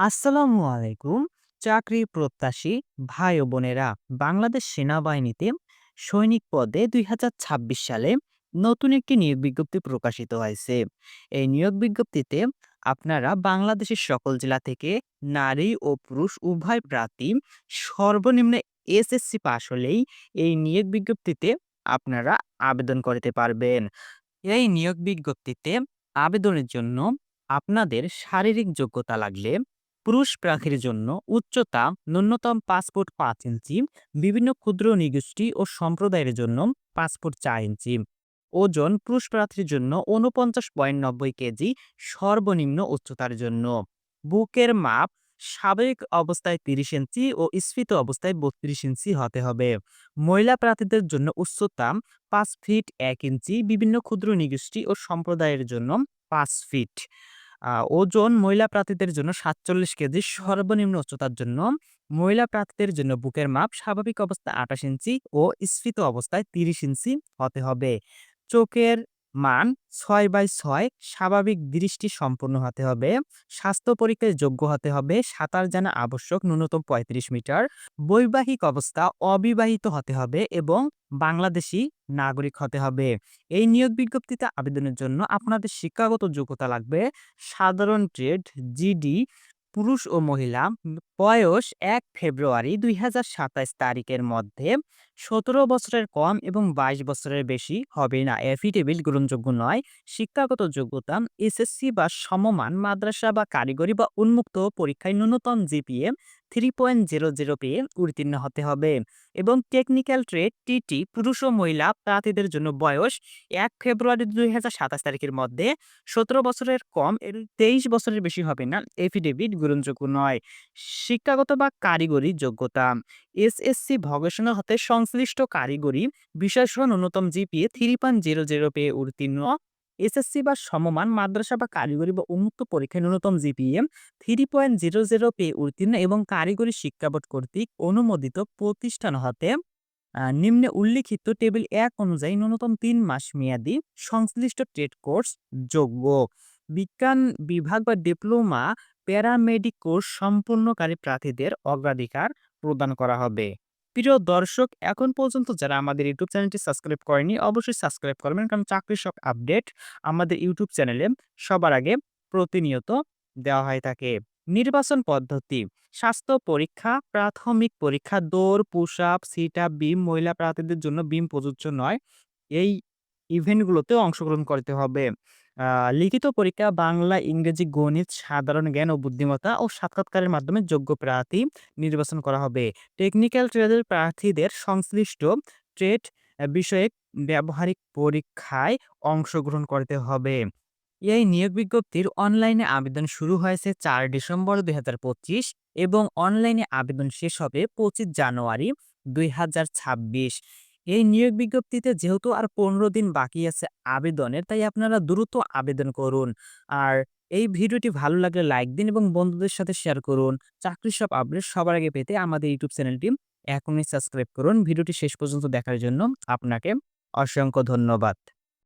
আসসালামু আলাইকুম। চাকরি প্রত্যাশী ভাই ও বোনেরা, বাংলাদেশ সেনাবাহিনীতে সৈনিক পদে ২০২৬ সালে নতুন একটি নিয়োগ বিজ্ঞপ্তি প্রকাশিত হয়েছে। এই নিয়োগ বিজ্ঞপ্তিতে আপনারা বাংলাদেশের সকল জেলা থেকে নারী ও পুরুষ উভয় প্রার্থী সর্বনিম্ন এসএসসি পাস হলেই এই নিয়োগ বিজ্ঞপ্তিতে আপনারা আবেদন করতে পারবেন। এই নিয়োগ বিজ্ঞপ্তিতে আবেদনের জন্য আপনাদের শারীরিক যোগ্যতা লাগলে পুরুষ প্রার্থীর জন্য উচ্চতা ন্যূনতম পাসপোর্ট পাঁচ ইঞ্চি, বিভিন্ন ক্ষুদ্র নিগোষ্ঠী ও সম্প্রদায়ের জন্য পাসপোর্ট চার ইঞ্চি। ওজন পুরুষ প্রার্থীর জন্য উনপঞ্চাশ পয়েন্ট নব্বই কেজি, সর্বনিম্ন উচ্চতার জন্য। বুকের মাপ স্বাভাবিক অবস্থায় তিরিশ ইঞ্চি ও স্ফীত অবস্থায় বত্রিশ ইঞ্চি হতে হবে। মহিলা প্রার্থীদের জন্য উচ্চতা পাঁচ ফিট এক ইঞ্চি, বিভিন্ন ক্ষুদ্র নিগোষ্ঠী ও সম্প্রদায়ের জন্য পাঁচ ফিট। ওজন মহিলা প্রার্থীদের জন্য ৪৭ কেজি সর্বনিম্ন উচ্চতার জন্য মহিলা প্রার্থীদের জন্য বুকের মাপ স্বাভাবিক অবস্থায় ২৮ ইঞ্চি ও স্ফীত অবস্থায় ৩০ ইঞ্চি হতে হবে। চোখের মান ৬/৬ স্বাভাবিক দৃষ্টি সম্পন্ন হতে হবে। স্বাস্থ্য পরীক্ষায় যোগ্য হতে হবে। সাঁতার জানা আবশ্যক, ন্যূনতম ৩৫ মিটার। বৈবাহিক অবস্থা অবিবাহিত হতে হবে এবং বাংলাদেশি নাগরিক হতে হবে। এই নিয়োগ বিজ্ঞপ্তিতে আবেদনের জন্য আপনাদের শিক্ষাগত যোগ্যতা লাগবে, সাধারণ ট্রেড, জিডি, পুরুষ ও মহিলা, বয়স এক ফেব্রুয়ারি দুই হাজার সাতাশ তারিখের মধ্যে সতেরো বছরের কম এবং বাইশ বছরের বেশি হবে না। এফিডেভিট গ্রহণযোগ্য নয়। শিক্ষাগত যোগ্যতা এসএসসি বা সমমান, মাদ্রাসা বা কারিগরি বা উন্মুক্ত পরীক্ষায় ন্যূনতম GPA three point zero zero পেয়ে উত্তীর্ণ হতে হবে এবং টেকনিক্যাল ট্রেড টিটি পুরুষ ও মহিলা প্রার্থীদের জন্য বয়স এক ফেব্রুয়ারি দুই হাজার সাতাশ তারিখের মধ্যে। সতেরো বছরের কম এর তেইশ বছরের বেশি হবে না। এফিডেভিট গ্রহণযোগ্য নয়। শিক্ষাগত বা কারিগরি যোগ্যতা এসএসসি ভগেশনাল হতে সংশ্লিষ্ট কারিগরি বিষয়সহ ন্যূনতম GPA three point zero zero পেয়ে উত্তীর্ণ। এসএসসি বা সমমান, মাদ্রাসা বা কারিগরি বা উন্মুক্ত পরীক্ষায় ন্যূনতম GPA three point zero zero পেয়ে উত্তীর্ণ এবং কারিগরি শিক্ষা কর্তৃক অনুমোদিত প্রতিষ্ঠান হতে নিম্নে উল্লিখিত টেবিল এক অনুযায়ী ন্যূনতম তিন মাস মেয়াদি সংশ্লিষ্ট ট্রেড কোর্স যোগ্য। বিজ্ঞান বিভাগ বা ডিপ্লোমা প্যারামেডিক কোর্স সম্পূর্ণকারী প্রার্থীদের অগ্রাধিকার প্রদান করা হবে। প্রিয় দর্শক, এখন পর্যন্ত যারা আমাদের ইউটিউব চ্যানেলটি সাবস্ক্রাইব করেনি অবশ্যই সাবস্ক্রাইব করবেন। কারণ চাকরির সব আপডেট আমাদের ইউটিউব চ্যানেলে সবার আগে প্রতিনিয়ত দেওয়া হয়ে থাকে। নির্বাচন পদ্ধতি, স্বাস্থ্য পরীক্ষা, প্রাথমিক পরীক্ষা, দৌড় push up sit up beam মহিলা প্রার্থীদের জন্য বিম প্রযোজ্য নয়। এই ইভেন্টগুলোতে অংশগ্রহণ করতে হবে। আহ, লিখিত পরীক্ষা বাংলা ইংরেজি গণিত সাধারণ জ্ঞান ও বুদ্ধিমত্তা ও সাক্ষাৎকারের মাধ্যমে যোগ্য প্রার্থী নির্বাচন করা হবে। টেকনিক্যাল ট্রেডের প্রার্থীদের সংশ্লিষ্ট ট্রেড বিষয়ে ব্যবহারিক পরীক্ষায় অংশগ্রহণ করতে হবে। এই নিয়োগ বিজ্ঞপ্তির অনলাইনে আবেদন শুরু হয়েছে চার ডিসেম্বর দুই হাজার পঁচিশ এবং অনলাইনে আবেদন শেষ হবে পঁচিশ জানুয়ারি দুই হাজার ছাব্বিশ। এই নিয়োগ বিজ্ঞপ্তিতে যেহেতু আর পনেরো দিন বাকি আছে আবেদনের, তাই আপনারা দ্রুত আবেদন করুন। আর এই ভিডিওটি ভালো লাগলে লাইক দিন এবং বন্ধুদের সাথে শেয়ার করুন। চাকরির সব আপডেট সবার আগে পেতে আমাদের ইউটিউব চ্যানেলটি এখনই সাবস্ক্রাইব করুন। ভিডিওটি শেষ পর্যন্ত দেখার জন্য আপনাকে অসংখ্য ধন্যবাদ।